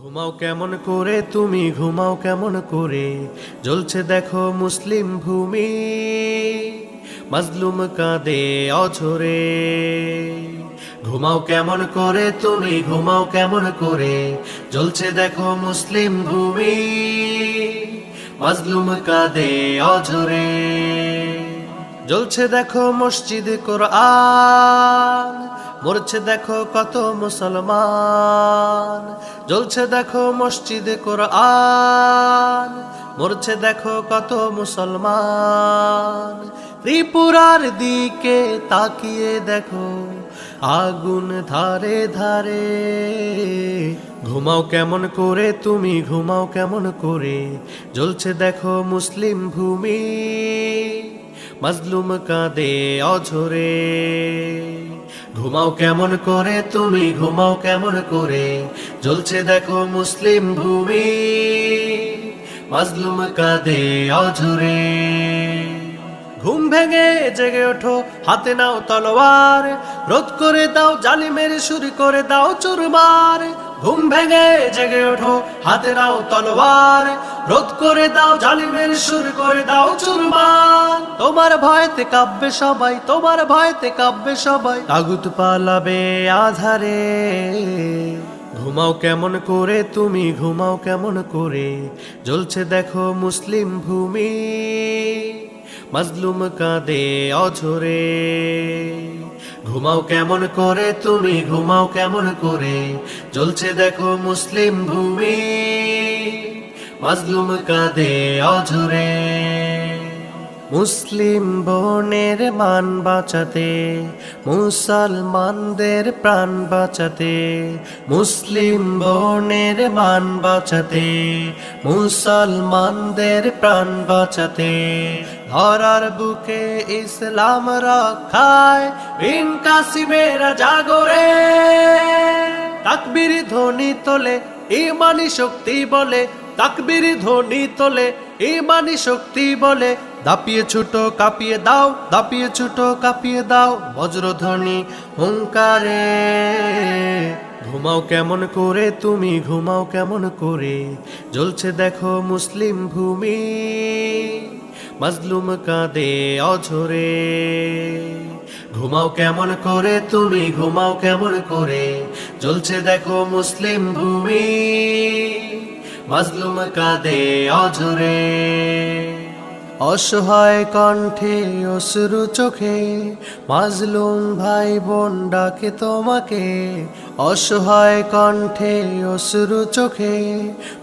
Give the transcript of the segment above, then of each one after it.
ঘুমাও কেমন করে, তুমি ঘুমাও কেমন করে। জ্বলছে দেখো মুসলিম ভূমি, মাজলুম কাঁদে অঝরে। ঘুমাও কেমন করে, তুমি ঘুমাও কেমন করে। জ্বলছে দেখো মুসলিম ভূমি, মাজলুম কাঁদে অঝরে। জ্বলছে দেখো মসজিদ কোরআন মরছে দেখো কত মুসলমান। জ্বলছে দেখো মসজিদে কোরআন। মরছে দেখো কত মুসলমান। ত্রিপুরার দিকে তাকিয়ে দেখো আগুন ধারে ধারে। ঘুমাও কেমন করে তুমি, ঘুমাও কেমন করে। জ্বলছে দেখো মুসলিম ভূমি, মাজলুম কাঁদে অঝরে। ঘুমাও কেমন করে, তুমি ঘুমাও কেমন করে। জ্বলছে দেখো মুসলিম ভূমি, মাজলুম কাঁদে অঝরে। ঘুম ভেঙে জেগে ওঠো, হাতে নাও তলোয়ার। রোধ করে দাও জালিমের শুরু করে দাও চুরমার। ঘুম ভেঙে জেগে ওঠো, হাতে নাও তলোয়ার। রোধ করে দাও, জালিমের সুর করে দাও চুরমার। তোমার ভয়তে কাব্যে সবাই, তোমার ভয়তে কাব্যে সবাই। তাগুত পালাবে আধারে। ঘুমাও কেমন করে তুমি, ঘুমাও কেমন করে। জ্বলছে দেখো মুসলিম ভূমি। মাজলুম কাঁদে অঝরে। ঘুমাও কেমন করে তুমি, ঘুমাও কেমন করে, জ্বলছে দেখো মুসলিম ভূমি। মাজলুম কাঁদে অঝরে। মুসলিম বোনের মান বাঁচাতে, মুসলমানদের প্রাণ বাঁচাতে, মুসলিম বোনের মান বাঁচাতে, মুসলমানদের প্রাণ বাঁচাতে। ধরার বুকে ইসলাম রক্ষায়, বিন কাসিমেরা জাগরে। তাকবীর ধ্বনি তোলে, ইমানি শক্তি বলে, তাকবীর ধ্বনি তোলে, ইমানি শক্তি বলে দাপিয়ে ছোট, কাঁপিয়ে দাও, দাপিয়ে ছোট, কাঁপিয়ে দাও, বজ্রধ্বনি হুঙ্কারে। ঘুমাও কেমন করে, তুমি ঘুমাও কেমন করে, জ্বলছে দেখো মুসলিম ভূমি, মাজলুম কাঁদে অঝরে। ঘুমাও কেমন করে, তুমি ঘুমাও কেমন করে, জ্বলছে দেখো মুসলিম ভূমি, মাজলুম কাঁদে অঝরে। অসহায় কণ্ঠে, অশ্রু চোখে, মাজলুম ভাই বোন ডাকে তোমাকে। অসহায় কণ্ঠে, অশ্রু চোখে,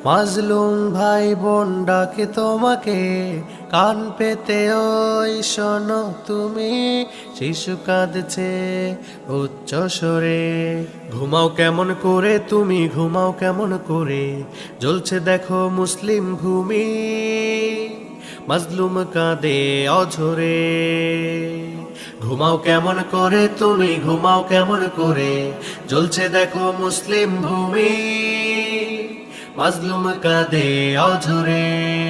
মাজলুম ভাই বোন ডাকে তোমাকে। কান পেতে ওই শোনো তুমি, শিশু কাঁদছে উচ্চ স্বরে। ঘুমাও কেমন করে তুমি, ঘুমাও কেমন করে, জ্বলছে দেখো মুসলিম ভূমি। মাজলুম কাঁদে অঝরে। ঘুমাও কেমন করে তুমি, ঘুমাও কেমন করে, জ্বলছে দেখো মুসলিম ভূমি। মজলুম কাঁদে অঝরে।